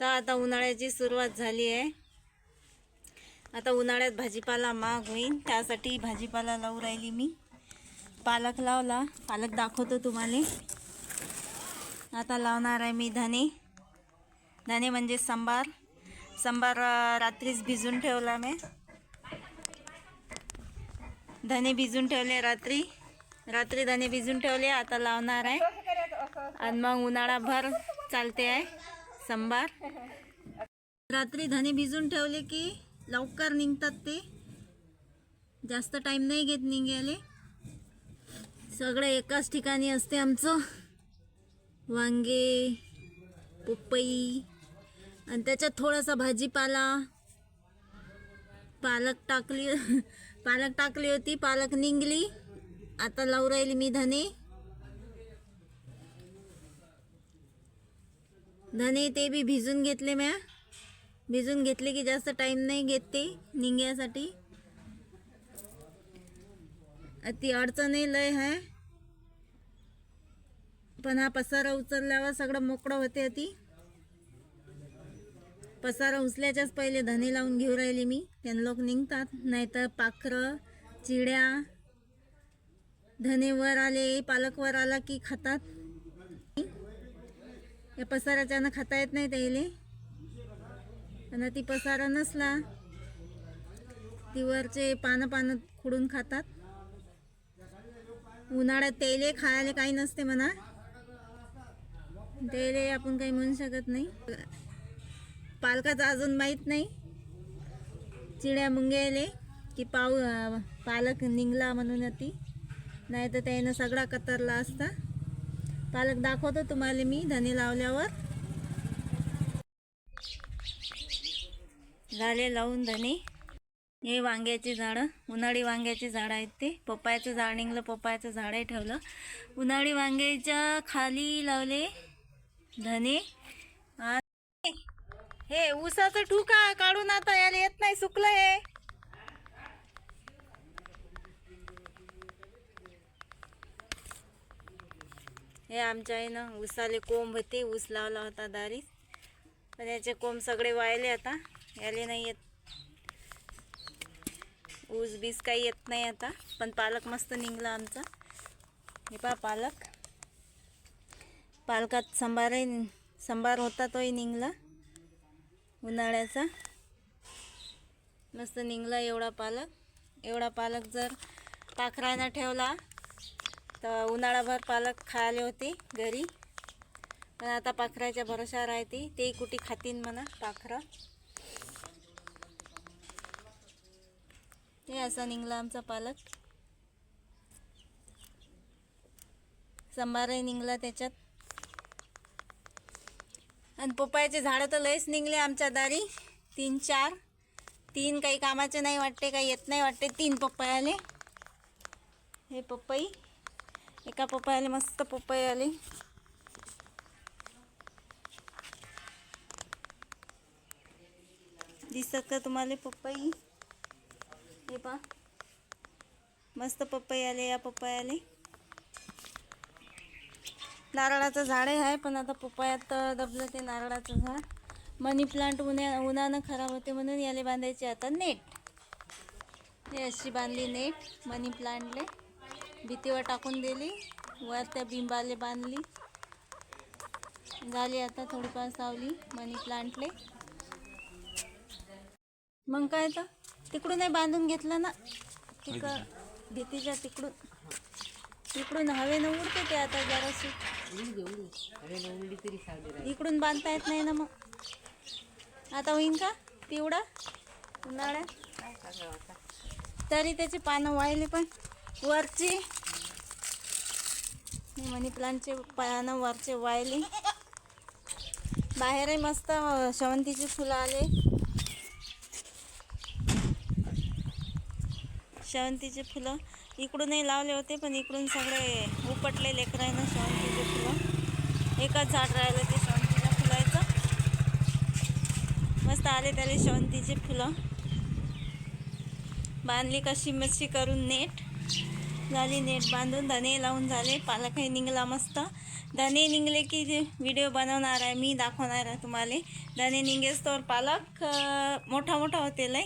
तर आता उन्हाळ्याची सुरुवात झाली आहे. आता उन्हाळ्यात भाजीपाला महाग होईल त्यासाठी भाजीपाला लावू राहिली मी. पालक लावला. पालक दाखवतो तुम्हाला. आता लावणार आहे मी धने. धने म्हणजे सांबार. सांबार रात्रीच भिजून ठेवला मी. धने भिजून ठेवले रात्री. रात्री धने भिजून ठेवले. आता लावणार आहे. आणि मग उन्हाळाभर चालते आहे. सांबार. रात्री धने भिजून ठेवले की लवकर निघतात ते. जास्त टाईम नाही घेत निघायले. सगळं एकाच ठिकाणी असते आमचं. वांगे पपई आणि त्याच्यात थोडासा भाजीपाला. पालक टाकली पालक टाकली होती पालक निघली. आता लावू राहिली मी धने. धने ते बी भिजून घेतले म्या. भिजून घेतले की जास्त टाईम नाही घेत ते निघण्यासाठी ती अडचणही लय आहे पण हा पसारा उचलल्यावर सगळं मोकळं होते ती. पसारा उचल्याच्याच पहिले धने लावून घेऊ राहिली मी. त्यां लोक निघतात. नाहीतर पाखरं चिड्या धने वर आले पालक वर आला की खातात. या पसाराच्यानं खाता येत नाही त्याले आणि ती पसारा नसला ती वरचे पानं पानं खुडून खातात. उन्हाळ्यात तेले खायला काही नसते म्हणा. तेले आपण काही म्हणू शकत नाही. पालकाचं अजून माहीत नाही. चिड्या मुंग्याले की पाऊ पालक निघला म्हणून ती. नाही तर त्यानं सगळा कतरला असता. पालक दाखवतो तुम्हाला मी धने लावल्यावर. झाले लावून धने. हे वांग्याची झाडं उन्हाळी वांग्याची झाडं आहेत ते. पप्पायाचं झाड निघलं पप्पायाचं झाडही ठेवलं. उन्हाळी वांग्याच्या खाली लावले धने. आणि हे ऊसाचं ठुका काढून आता याला येत नाही सुकलं हे. हे आमच्या आईनं ऊसाले कोंब होते ऊस लावला होता दारी पण याचे कोंब सगळे वाळले आता. याले नाही येत. ऊस बीस काही येत नाही आता. पण पालक मस्त निघला आमचा. हे पहा पालक. पालकात संभारही संभार होता तोही निघला. उन्हाळ्याचा. मस्त निघला एवढा पालक. एवढा पालक जर पाखरानं ठेवला तर उन्हाळाभर पालक खायला होते घरी. पण आता पाखराच्या भरोशावर आहे ती. ते कुठे खातीन म्हणा पाखरं. ते असा निघला आमचा पालक. संभारही निघला त्याच्यात. आणि पपयाचे झाडं तर लयच निघले आमच्या दारी. तीन चार. तीन काही कामाचे नाही वाटते काही येत नाही वाटते. तीन पप्पायाले हे पप्पाई. एका पपयाले मस्त पपई आले दिसतात का तुम्हाला पपई हे पा मस्त पपई आले या पपई आले नारळाचं झाडे आहे पण आता पपयात दबलं ते नारळाचं झाड. मनी प्लांट उन्हा उन्हानं खराब होते म्हणून याले बांधायचे आता नेट हे अशी बांधली नेट मनी प्लांटले भीतीवर टाकून दिली. वर त्या बिंबाले बांधली. झाली आता थोडीफार सावली मनी प्लांटले. मग काय तर तिकडूनही बांधून घेतलं ना? तिक भीतीच्या तिकडून. तिकडून हवेनं उडते ते आता जराशी. इकडून बांधता येत नाही ना मग. आता होईन का? पिवळा? उन्हाळ्यात? तरी त्याची पानं वाळले पण. वरची. मनी प्लांटचे पानं वरचे वायली. बाहेरही मस्त शेवंतीची फुलं आले. शेवंतीचे फुलं. इकडूनही लावले होते पण इकडून सगळे उपटले लेकरायनं शेवंतीचे फुलं. एकच झाड राहिलं ते शेवंतीच्या फुलायचं मस्त आले त्याला शेवंतीचे फुलं. बांधली कशी मच्छी करून नेट. झाली नेट बांधून दणे लावून झाले पालकही निघला मस्त. धणे निघले की व्हिडिओ बनवणार आहे मी दाखवणार आहे तुम्हाला. दणे निघेस तर पालक मोठा मोठा होते लय.